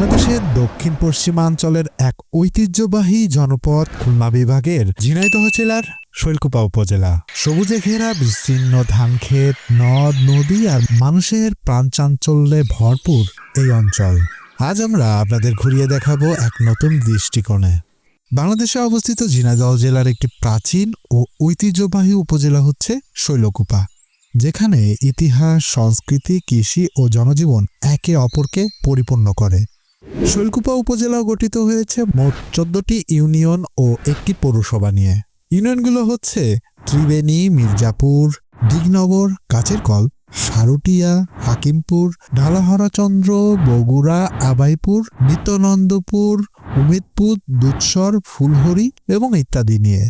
বাংলাদেশের দক্ষিণ পশ্চিমাঞ্চলের এক ঐতিহ্যবাহী জনপদ খুলনা বিভাগের ঝিনাইদহ জেলার শৈলকুপা উপজেলা। সবুজে ঘেরা বিস্তীর্ণ ধানক্ষেত নদ, নদী আর মানুষের প্রাণচাঞ্চল্যে ভরপুর এই অঞ্চল। আজ আমরা আপনাদের ঘুরিয়ে দেখাবো এক নতুন দৃষ্টিকোণে। বাংলাদেশে অবস্থিত ঝিনাইদহ জেলার একটি প্রাচীন ও ঐতিহ্যবাহী উপজেলা হচ্ছে শৈলকুপা, যেখানে ইতিহাস, সংস্কৃতি, কৃষি ও জনজীবন একে অপরকে পরিপূর্ণ করে। শৈলকুপা উপজেলা গঠিত হয়েছে মোট চোদ্দটি ইউনিয়ন ও একটি পৌরসভা নিয়ে। ইউনিয়নগুলো হচ্ছে ত্রিবেণী, মির্জাপুর, দিগনগর কাছের কল সারুটিয়া, হাকিমপুর, ঢালাহরাচন্দ্র, বগুড়া, আবাইপুর, নিত্যানন্দপুর, উমেদপুর, দুধসর, ফুলহরি এবং ইত্যাদি নিয়ে।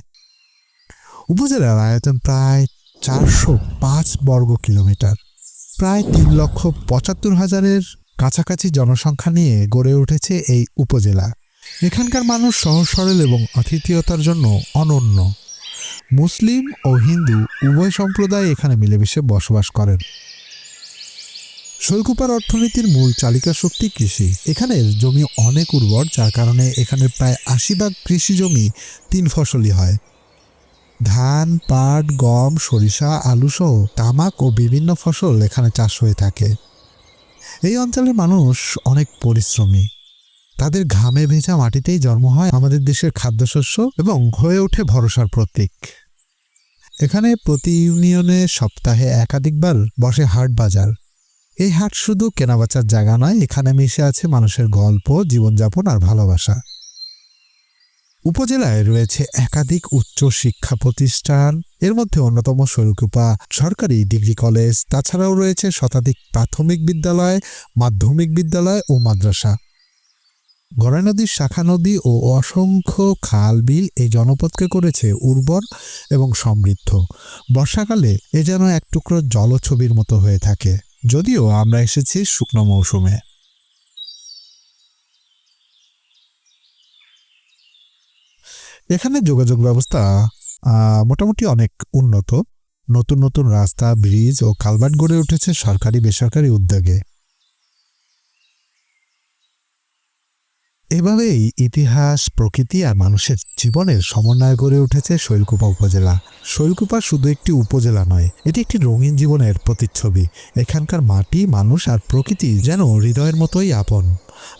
উপজেলার আয়তন প্রায় চারশো পাঁচ বর্গ কিলোমিটার। প্রায় তিন লক্ষ পঁচাত্তর হাজারের কাছাকাছি জনসংখ্যা নিয়ে গড়ে উঠেছে এই উপজেলা। এখানকার মানুষ সহজ, সরল এবং আতিথেয়তার জন্য অনন্য। মুসলিম ও হিন্দু উভয় সম্প্রদায় এখানে মিলেমিশে বসবাস করেন। শৈলকুপার অর্থনীতির মূল চালিকা শক্তি কৃষি। এখানের জমি অনেক উর্বর, যার কারণে এখানে প্রায় আশি ভাগ কৃষি জমি তিন ফসলি হয়। ধান, পাট, গম, সরিষা, আলুসহ তামাক ও বিভিন্ন ফসল এখানে চাষ হয়ে থাকে। এই অঞ্চলের মানুষ অনেক পরিশ্রমী। তাদের ঘামে ভেজা মাটিতেই জন্ম হয় আমাদের দেশের খাদ্যশস্য এবং হয়ে ওঠে ভরসার প্রতীক। এখানে প্রতি ইউনিয়নে সপ্তাহে একাধিকবার বসে হাট বাজার। এই হাট শুধু কেনাবেচার জায়গা নয়, এখানে মিশে আছে মানুষের গল্প, জীবনযাপন আর ভালোবাসা। উপজেলায় রয়েছে একাধিক উচ্চ শিক্ষা প্রতিষ্ঠান, এর মধ্যে অন্যতম শৈলকুপা সরকারি ডিগ্রি কলেজ, তাছাড়াও রয়েছে শতাধিক প্রাথমিক বিদ্যালয়, মাধ্যমিক বিদ্যালয় ও মাদ্রাসা। গড়াই নদীর শাখা নদী ও অসংখ্য খাল বিল এই জনপদকে করেছে উর্বর এবং সমৃদ্ধ। বর্ষাকালে এ যেন এক টুকরো জলছবির মতো হয়ে থাকে। যদিও আমরা এসেছি শুকনো মৌসুমে। এখানে যোগাযোগ ব্যবস্থা মোটামুটি অনেক উন্নত। নতুন নতুন রাস্তা, ব্রিজ ও কালভার্ট গড়ে উঠেছে সরকারি, বেসরকারি উদ্যোগে। এভাবেই ইতিহাস, প্রকৃতি আর মানুষের জীবনের সমন্বয় গড়ে উঠেছে শৈলকুপা উপজেলা। শৈলকুপা শুধু একটি উপজেলা নয়, এটি একটি রঙিন জীবনের প্রতিচ্ছবি। এখানকার মাটি, মানুষ আর প্রকৃতি যেন হৃদয়ের মতোই আপন।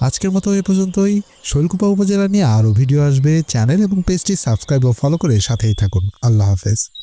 আজকের মতো এ পর্যন্তই। শৈলকুপা উপজেলা নিয়ে আরও ভিডিও আসবে। চ্যানেল এবং পেজটি সাবস্ক্রাইব ও ফলো করে সাথেই থাকুন। আল্লাহ হাফেজ।